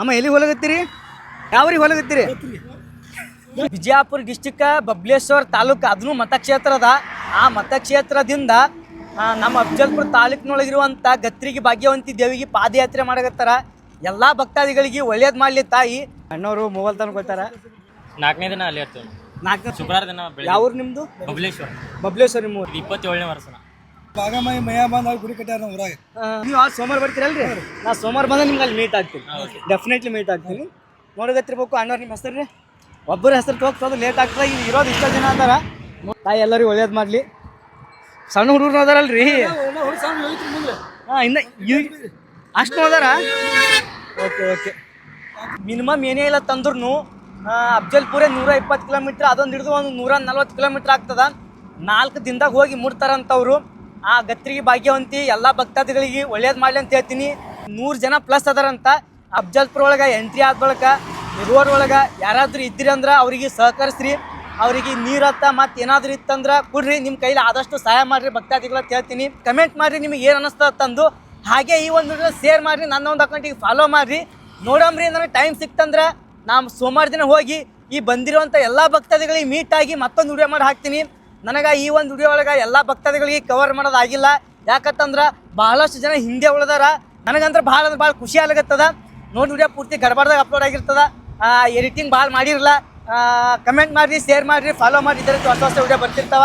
ಅಮ್ಮ ಎಲ್ಲಿ ಹೊಲಗತ್ತೀರಿ? ಯಾವ್ರಿಗೆ ಹೊಲಗತ್ತೀರಿ? ವಿಜಯಪುರ ಡಿಸ್ಟಿಕ್ ಬಬ್ಲೇಶ್ವರ ತಾಲೂಕು ಅದನ್ನು ಮತಕ್ಷೇತ್ರ ಅದ. ಆ ಮತಕ್ಷೇತ್ರದಿಂದ ನಮ್ಮ ಅಫಜಲ್ಪುರ ತಾಲೂಕಿನೊಳಗಿರುವಂಥ ಗತ್ರಿಗೆ ಭಾಗ್ಯವಂತಿ ದೇವಿಗೆ ಪಾದಯಾತ್ರೆ ಮಾಡಕತ್ತಾರ. ಎಲ್ಲ ಭಕ್ತಾದಿಗಳಿಗೆ ಒಳ್ಳೇದು ಮಾಡಲಿ ತಾಯಿ. ಅಣ್ಣವರು ಮೊಬೈಲ್ ತಂದ್ಕೊಳ್ತಾರ ನಾಲ್ಕನೇ ದಿನ ಅಲ್ಲಿ ಇರ್ತೀವಿ. ನಾಲ್ಕನೇ ಶುಕ್ರವಾರ ದಿನ ಯಾವ ಯಾವ್ರು ನಿಮ್ಮದು ಬಬ್ಲೇಶ್ವರ್. ಬಬ್ಲೇಶ್ವರ ನಿಮ್ಮ ಇಪ್ಪತ್ತೇಳನೇ ವರ್ಷನ ಭಾಗಮಯ ಮಯ ಬಂದ ಗುಡಿ ಕಟ್ಟಾರ ನಮ್ಮ ಊರಾಗ. ನೀವು ಆ ಸೋಮವಾರ ಬರ್ತೀರಲ್ರಿ? ನಾ ಸೋಮವಾರ ಬಂದ್ರೆ ನಿಮ್ಗೆ ಅಲ್ಲಿ ಮೀಟ್ ಆಗ್ತೀನಿ. ಡೆಫಿನೆಟ್ಲಿ ಮೀಟ್ ಆಗ್ತೀನಿ. ನೋಡೋದತ್ತಿರ್ಬೇಕು ಅಣ್ಣವ್ರು ನಿಮ್ಮ ಹೆಸರು ರೀ ಒಬ್ಬರ ಹೆಸರು ಹೋಗ್ತದೆ ಲೇಟ್ ಆಗ್ತದೆ ಈಗ ಇರೋದು ಇಷ್ಟ ದಿನ ಅದಾರ. ತಾಯಿ ಎಲ್ಲರಿಗೂ ಒಳ್ಳೇದು ಮಾಡಲಿ. ಸಣ್ಣ ಹುಡುಗರು ಅದಾರಲ್ರಿ? ಹಾಂ ಇನ್ನ ಅಷ್ಟು ಅದಾರ? ಓಕೆ ಓಕೆ ಮಿನಿಮಮ್ ಏನೇ ಇಲ್ಲ ತಂದ್ರೂ ಅಫ್ಜಲ್ಪುರೇ ನೂರ ಇಪ್ಪತ್ತು ಕಿಲೋಮೀಟ್ರ್ ಅದೊಂದು ಹಿಡಿದು ಒಂದು ನೂರ ನಲ್ವತ್ತು ಕಿಲೋಮೀಟ್ರ್ ಆಗ್ತದ. ನಾಲ್ಕು ದಿನದಾಗ ಹೋಗಿ ಮುಟ್ತಾರಂತವ್ರು. ಆ ಗತ್ರಿಗೆ ಭಾಗ್ಯವಂತಿ, ಎಲ್ಲ ಭಕ್ತಾದಿಗಳಿಗೆ ಒಳ್ಳೇದು ಮಾಡಲಿ ಅಂತ ಹೇಳ್ತೀನಿ. ನೂರು ಜನ ಪ್ಲಸ್ ಅದಾರಂತ. ಅಫ್ಜಲ್ಪುರ ಒಳಗೆ ಎಂಟ್ರಿ ಆದ ಬಳಿಕ ರೋಡ್ ಒಳಗೆ ಯಾರಾದರೂ ಇದ್ರಿ ಅಂದ್ರೆ ಅವರಿಗೆ ಸಹಕರಿಸ್ರಿ. ಅವರಿಗೆ ನೀರತ್ತ ಮತ್ತೆ ಏನಾದರೂ ಇತ್ತಂದ್ರೆ ಕೊಡ್ರಿ. ನಿಮ್ಮ ಕೈಲಿ ಆದಷ್ಟು ಸಹಾಯ ಮಾಡಿರಿ ಭಕ್ತಾದಿಗಳು ಅಂತ ಹೇಳ್ತೀನಿ. ಕಮೆಂಟ್ ಮಾಡಿರಿ ನಿಮಗೆ ಏನು ಅನಿಸ್ತದ ತಂದು. ಹಾಗೆ ಈ ಒಂದು ವಿಡಿಯೋ ಶೇರ್ ಮಾಡಿರಿ, ನನ್ನ ಒಂದು ಅಕೌಂಟಿಗೆ ಫಾಲೋ ಮಾಡಿರಿ. ನೋಡಮ್ರಿ ನನಗೆ ಟೈಮ್ ಸಿಕ್ತಂದ್ರೆ ನಾನು ಸೋಮವಾರ ದಿನ ಹೋಗಿ ಈ ಬಂದಿರುವಂಥ ಎಲ್ಲ ಭಕ್ತಾದಿಗಳಿಗೆ ಮೀಟ್ ಆಗಿ ಮತ್ತೊಂದು ವಿಡಿಯೋ ಮಾಡಿ ಹಾಕ್ತೀನಿ. ನನಗೆ ಈ ಒಂದು ವಿಡಿಯೋ ಒಳಗೆ ಎಲ್ಲ ಭಕ್ತಾದಿಗಳಿಗೆ ಕವರ್ ಮಾಡೋದಾಗಿಲ್ಲ ಯಾಕಂತಂದ್ರೆ ಬಹಳಷ್ಟು ಜನ ಹಿಂದೆ ಉಳಿದಾರ. ನನಗಂದ್ರೆ ಭಾಳ ಅಂದ್ರೆ ಭಾಳ ಖುಷಿ ಆಗ್ಲತ್ತದ. ನೋಡಿ ವಿಡಿಯೋ ಪೂರ್ತಿ ಗಡಬಡ್ದಾಗ ಅಪ್ಲೋಡ್ ಆಗಿರ್ತದ. ಎಡಿಟಿಂಗ್ ಭಾಳ ಮಾಡಿರಲ್ಲ ಕಮೆಂಟ್ ಮಾಡಿರಿ ಶೇರ್ ಮಾಡಿರಿ ಫಾಲೋ ಮಾಡಿ ಇದರ ಹೊಸ ಹೊಸ ವಿಡಿಯೋ ಬರ್ತಿರ್ತಾವ.